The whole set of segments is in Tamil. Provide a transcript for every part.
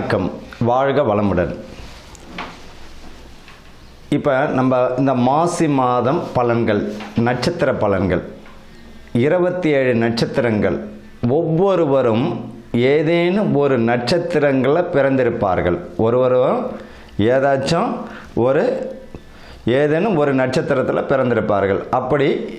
வணக்கம். வாழ்க வளமுடன். இப்போ நம்ம இந்த மாசி மாதம் பலன்கள் நட்சத்திர பலன்கள். இருபத்தி ஏழு நட்சத்திரங்கள். ஒவ்வொருவரும் ஏதேனும் ஒரு நட்சத்திரங்களில் பிறந்திருப்பார்கள். ஒருவரும் ஏதாச்சும் ஒரு ஏதேனும் ஒரு நட்சத்திரத்தில் பிறந்திருப்பார்கள். அப்படி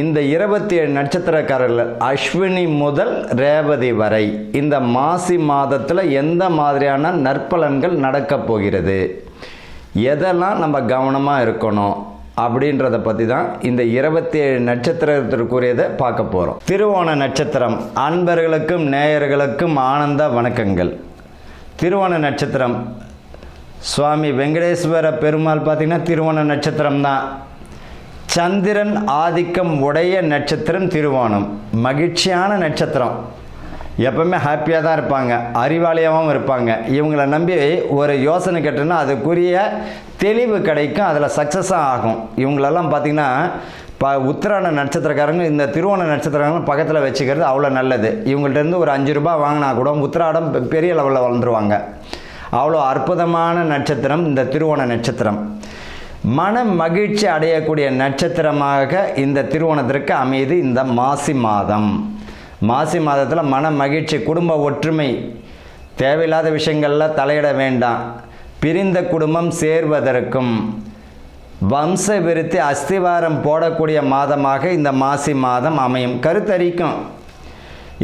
இந்த இருபத்தி ஏழு நட்சத்திரக்காரர்கள் அஸ்வினி முதல் ரேவதி வரை இந்த மாசி மாதத்தில் எந்த மாதிரியான நற்பலன்கள் நடக்கப் போகிறது? எதெல்லாம் நம்ம கவனமாக இருக்கணும்? அப்படின்றத பற்றி தான் இந்த இருபத்தி ஏழு நட்சத்திரத்திற்குரியதை பார்க்க போகிறோம் திருவோண நட்சத்திரம் அன்பர்களுக்கும் நேயர்களுக்கும் ஆனந்த வணக்கங்கள். திருவோண நட்சத்திரம் சுவாமி வெங்கடேஸ்வர பெருமாள் பார்த்திங்கன்னா திருவோண நட்சத்திரம் தான் சந்திரன் ஆதிக்கம் உடைய நட்சத்திரம் திருவோணம் மகிழ்ச்சியான நட்சத்திரம். எப்பவுமே ஹாப்பியாக தான் இருப்பாங்க. அறிவாளியாகவும் இருப்பாங்க. இவங்களை நம்பி ஒரு யோசனை கேட்டோன்னா அதுக்குரிய தெளிவு கிடைக்கும். அதில் சக்ஸஸாக ஆகும். இவங்களெல்லாம் பார்த்திங்கன்னா ப உத்திராட நட்சத்திரக்காரங்க இந்த திருவோண நட்சத்திரக்காரங்க பக்கத்தில் வச்சுக்கிறது அவ்வளோ நல்லது. இவங்கள்ட்டேருந்து ஒரு அஞ்சு ரூபாய் வாங்கினா கூட உத்திராடம் பெரிய லெவலில் வளர்ந்துருவாங்க. அவ்வளோ அற்புதமான நட்சத்திரம் இந்த திருவோண நட்சத்திரம். மன மகிழ்ச்சி அடையக்கூடிய நட்சத்திரமாக இந்த திருவோணத்திற்கு அமையுது இந்த மாசி மாதம். மாசி மாதத்தில் மன மகிழ்ச்சி குடும்ப ஒற்றுமை தேவையில்லாத விஷயங்களில் தலையிட வேண்டாம். பிரிந்த குடும்பம் சேர்வதற்கும் வம்ச விருத்தி அஸ்திவாரம் போடக்கூடிய மாதமாக இந்த மாசி மாதம் அமையும். கருத்தரிக்கும்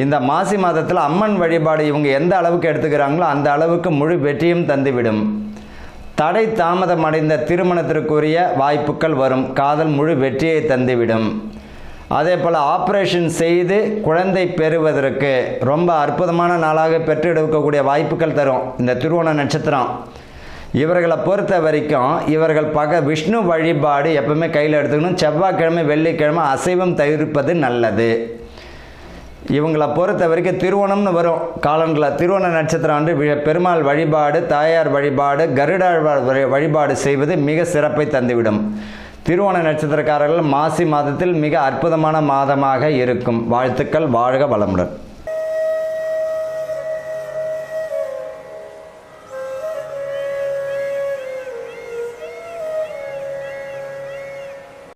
இந்த மாசி மாதத்தில் அம்மன் வழிபாடு இவங்க எந்த அளவுக்கு எடுத்துக்கிறாங்களோ அந்த அளவுக்கு முழு வெற்றியும் தந்துவிடும். தடை தாமதம் அடைந்த திருமணத்திற்குரிய வாய்ப்புகள் வரும். காதல் முழு வெற்றியை தந்துவிடும். அதே போல் ஆப்ரேஷன் செய்து குழந்தை பெறுவதற்கு ரொம்ப அற்புதமான நாளாக பெற்றெடுக்கக்கூடிய வாய்ப்புகள் தரும். இந்த திருவோண நட்சத்திரம். இவர்களை பொறுத்த வரைக்கும் இவர்கள் பக விஷ்ணு வழிபாடு எப்பவுமே கையில் எடுத்துக்கணும். செவ்வாய்க்கிழமை வெள்ளிக்கிழமை அசைவம் தவிர்ப்பது நல்லது. இவங்களை பொறுத்த வரைக்கும் திருவோணம்னு வரும் காலங்களில் திருவோண நட்சத்திரம் வந்து பெருமாள் வழிபாடு தாயார் வழிபாடு கருடாழ்வார் வழி- வழிபாடு செய்வது மிக சிறப்பை தந்துவிடும். திருவோண நட்சத்திரக்காரர்கள் மாசி மாதத்தில் மிக அற்புதமான மாதமாக இருக்கும். வாழ்த்துக்கள் வாழ்க வளமுடன்.